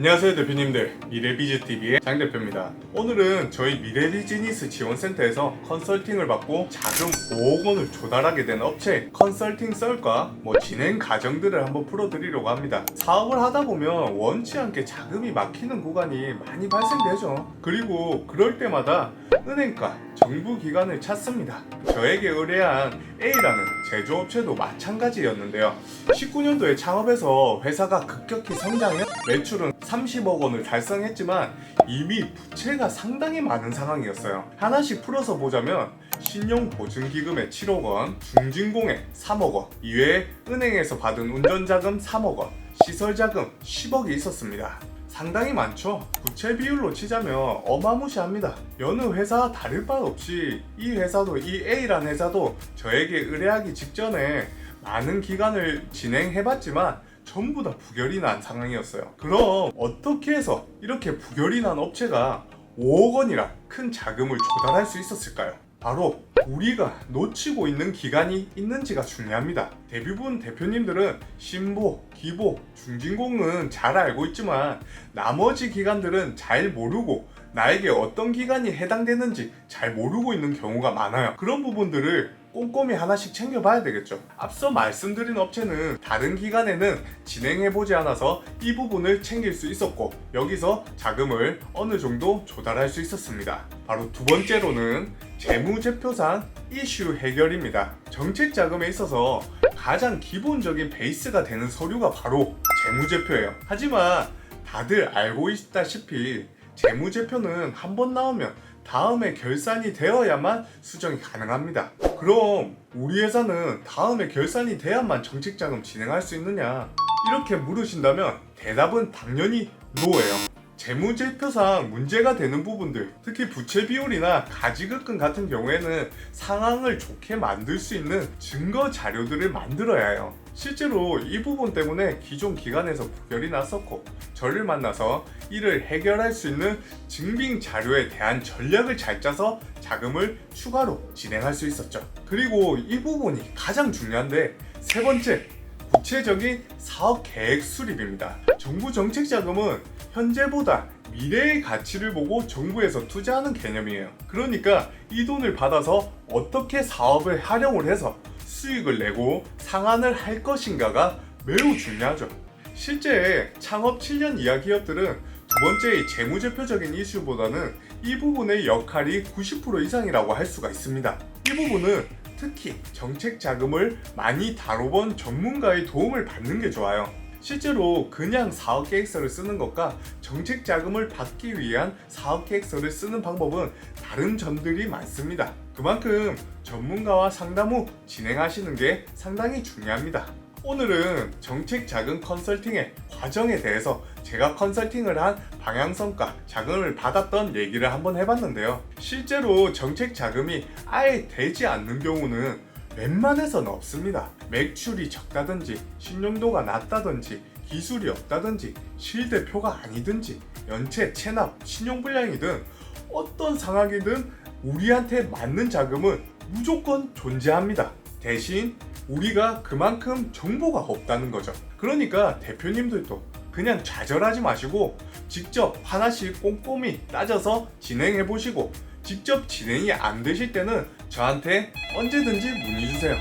안녕하세요 대표님들. 미래비즈TV의 장 대표입니다. 오늘은 저희 미래비즈니스 지원센터에서 컨설팅을 받고 자금 5억 원을 조달하게 된 업체 컨설팅 썰과 뭐 진행 과정들을 한번 풀어드리려고 합니다. 사업을 하다 보면 원치 않게 자금이 막히는 구간이 많이 발생되죠. 그리고 그럴 때마다 은행과 정부 기관을 찾습니다 저에게 의뢰한 A라는 제조업체도 마찬가지였는데요 19년도에 창업해서 회사가 급격히 성장해 매출은 30억 원을 달성했지만 이미 부채가 상당히 많은 상황이었어요. 하나씩 풀어서 보자면 신용보증기금의 7억 원, 중진공의 3억 원, 이외에 은행에서 받은 운전자금 3억 원, 시설자금 10억이 있었습니다. 상당히 많죠. 부채 비율로 치자면 어마무시합니다. 여느 회사 다를 바 없이 이 회사도 이 A라는 회사도 저에게 의뢰하기 직전에 많은 기간을 진행해봤지만 전부 다 부결이 난 상황이었어요. 그럼 어떻게 해서 이렇게 부결이 난 업체가 5억 원이라 큰 자금을 조달할 수 있었을까요? 바로 우리가 놓치고 있는 기간이 있는지가 중요합니다. 대부분 대표님들은 신보, 기보, 중진공은 잘 알고 있지만 나머지 기관들은 잘 모르고 나에게 어떤 기간이 해당되는지 잘 모르고 있는 경우가 많아요. 그런 부분들을 꼼꼼히 하나씩 챙겨봐야 되겠죠. 앞서 말씀드린 업체는 다른 기간에는 진행해보지 않아서 이 부분을 챙길 수 있었고 여기서 자금을 어느 정도 조달할 수 있었습니다. 바로 두 번째로는 재무제표상 이슈 해결입니다. 정책 자금에 있어서 가장 기본적인 베이스가 되는 서류가 바로 재무제표예요. 하지만 다들 알고 있다시피 재무제표는 한 번 나오면 다음에 결산이 되어야만 수정이 가능합니다. 그럼 우리 회사는 다음에 결산이 돼야만 정책자금 진행할 수 있느냐? 이렇게 물으신다면 대답은 당연히 노예요. 재무제표상 문제가 되는 부분들, 특히 부채 비율이나 가지급금 같은 경우에는 상황을 좋게 만들 수 있는 증거 자료들을 만들어야 해요. 실제로 이 부분 때문에 기존 기관에서 부결이 났었고, 저를 만나서 이를 해결할 수 있는 증빙 자료에 대한 전략을 잘 짜서 자금을 추가로 진행할 수 있었죠. 그리고 이 부분이 가장 중요한데, 세 번째, 구체적인 사업 계획 수립입니다. 정부 정책 자금은 현재보다 미래의 가치를 보고 정부에서 투자하는 개념이에요. 그러니까 이 돈을 받아서 어떻게 사업을 활용을 해서 수익을 내고 상환을 할 것인가가 매우 중요하죠. 실제 창업 7년 이하 기업들은 두 번째의 재무제표적인 이슈보다는 이 부분의 역할이 90% 이상이라고 할 수가 있습니다. 이 부분은 특히 정책 자금을 많이 다뤄본 전문가의 도움을 받는 게 좋아요. 실제로 그냥 사업 계획서를 쓰는 것과 정책 자금을 받기 위한 사업 계획서를 쓰는 방법은 다른 점들이 많습니다. 그만큼 전문가와 상담 후 진행하시는 게 상당히 중요합니다. 오늘은 정책 자금 컨설팅의 과정에 대해서 제가 컨설팅을 한 방향성과 자금을 받았던 얘기를 한번 해봤는데요. 실제로 정책 자금이 아예 되지 않는 경우는 웬만해서는 없습니다. 매출이 적다든지 신용도가 낮다든지 기술이 없다든지 실대표가 아니든지 연체, 체납, 신용불량이든 어떤 상황이든 우리한테 맞는 자금은 무조건 존재합니다. 대신 우리가 그만큼 정보가 없다는 거죠. 그러니까 대표님들도 그냥 좌절하지 마시고 직접 하나씩 꼼꼼히 따져서 진행해 보시고 직접 진행이 안 되실 때는 저한테 언제든지 문의 주세요.